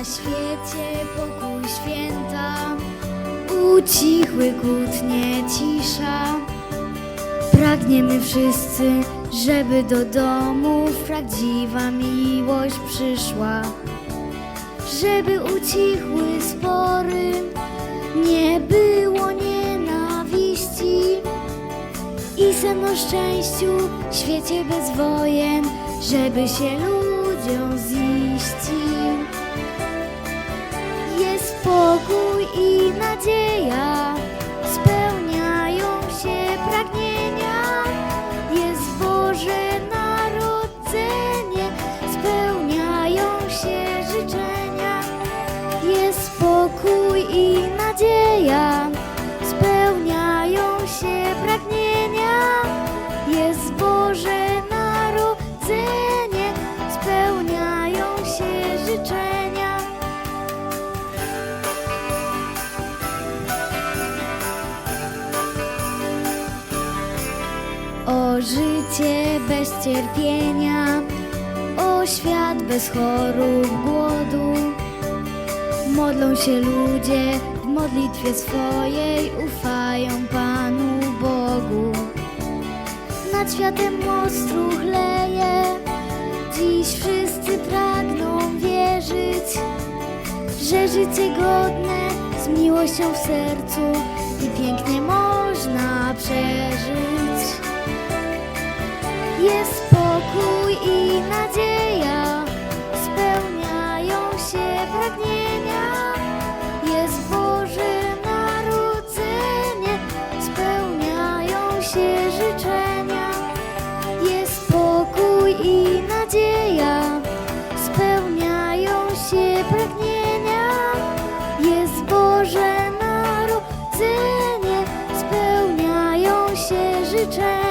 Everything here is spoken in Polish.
Na świecie pokój święta, ucichły kłótnie cisza. Pragniemy wszyscy, żeby do domów prawdziwa miłość przyszła. Żeby ucichły spory, nie było nienawiści. I sen o szczęściu, świecie bez wojen, żeby się ludziom ziścił. Nadzieja, spełniają się pragnienia. Jest Boże Narodzenie, spełniają się życzenia. Jest spokój i nadzieja, spełniają się pragnienia. Jest Boże Narodzenie, spełniają się życzenia. Życie bez cierpienia, o świat bez chorób, głodu. Modlą się ludzie w modlitwie swojej, ufają Panu Bogu. Nad światem moc leje, dziś wszyscy pragną wierzyć, że życie godne z miłością w sercu i pięknie nadzieja, spełniają się pragnienia. Jest Boże Narodzenie, spełniają się życzenia. Jest pokój i nadzieja, spełniają się pragnienia. Jest Boże Narodzenie, spełniają się życzenia.